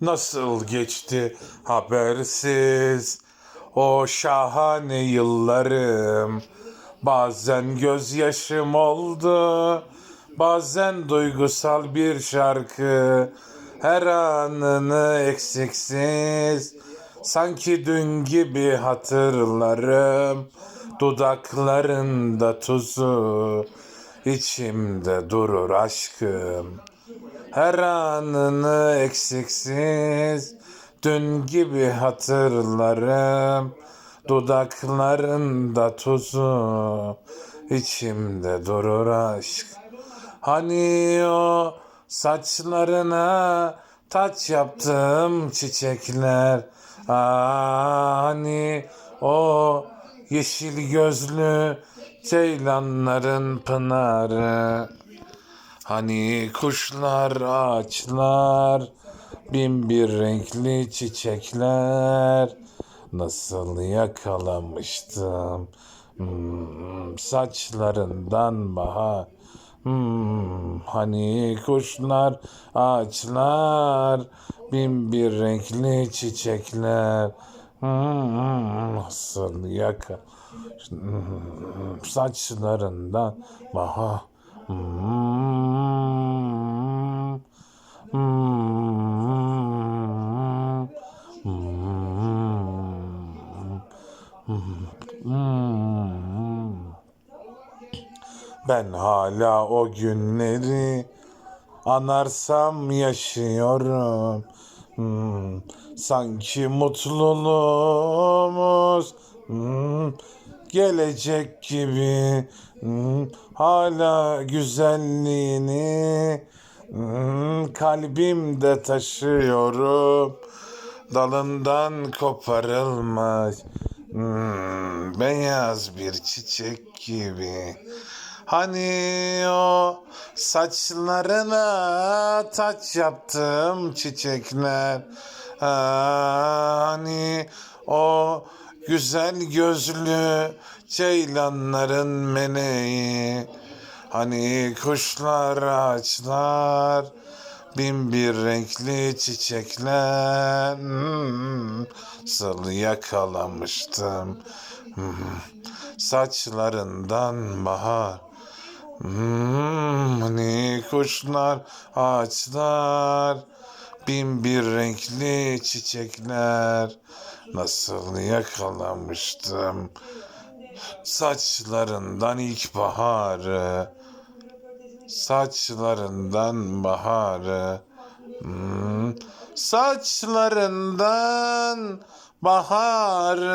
Nasıl geçti habersiz? O şahane yıllarım. Bazen gözyaşım oldu Bazen duygusal bir şarkı. Her anını eksiksiz Sanki dün gibi hatırlarım. Dudaklarında tuzu içimde durur aşkım her anını eksiksiz Dün gibi hatırlarım. Dudaklarında tuzu içimde durur aşk. Hani o saçlarına taç yaptım çiçekler? Aa, Hani o yeşil gözlü ceylanların pınarı Hani kuşlar, ağaçlar, bin bir renkli çiçekler. Nasıl yakalamıştım? Hmm, saçlarından bahar Hmm, hani kuşlar, ağaçlar, bin bir renkli çiçekler. Hmm, nasıl yaka Hmm, saçlarından bahar Ben hala o günleri anarsam yaşıyorum. Hmm, sanki mutluluğumuz hmm, gelecek gibi. Hmm, hala güzelliğini hmm, kalbimde taşıyorum. Dalından koparılmaz hmm, beyaz bir çiçek gibi. Hani o saçlarına taç yaptım çiçekler. O güzel gözlü ceylanların meneği. Hani kuşlar, ağaçlar, bin bir renkli çiçekler. Hmm, Nasıl yakalamıştım. Hmm, Saçlarından bahar. Hmm, hani kuşlar, ağaçlar, bin bir renkli çiçekler. Nasıl yakalamıştım saçlarından ilkbaharı, saçlarından baharı, hmm, saçlarından baharı.